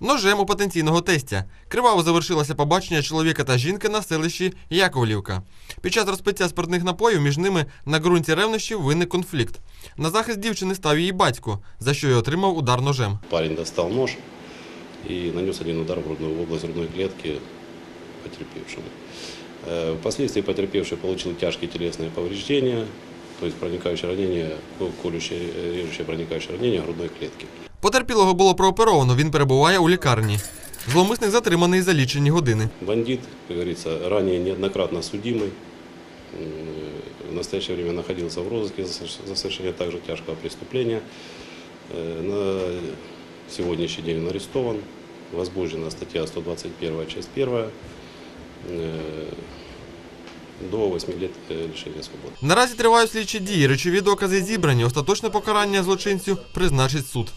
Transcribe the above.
Ножем у потенційного тестя. Криваво завершилося побачення чоловіка та жінки на селищі Яковлівка. Під час розпиття спиртних напоїв між ними на ґрунті ревнощів виник конфлікт. На захист дівчини став її батько, за що й отримав удар ножем. Парень достал нож и нанес один удар в грудную в область грудной клетки потерпевшему. Э, Впоследствии потерпевший получил тяжкие телесные повреждения, то есть проникающее ранение, ко- колющее, э, режущее проникающее ранение грудной клетки. Потерпілого було прооперовано, він перебуває у лікарні. Зловмисник затриманий за лічені години. Бандит, как говорится, ранее неоднократно судимый, м, в настоящее время находился в розыске за соверш- за совершение также тяжкого преступления. Э, На сегодняшний день он арестован. Возбуждена статья 121, часть 1, до 8 лет э, лишения свободы. Наразі тривають слідчі дії, речові докази зібрані. Остаточне покарання злочинцю призначить суд.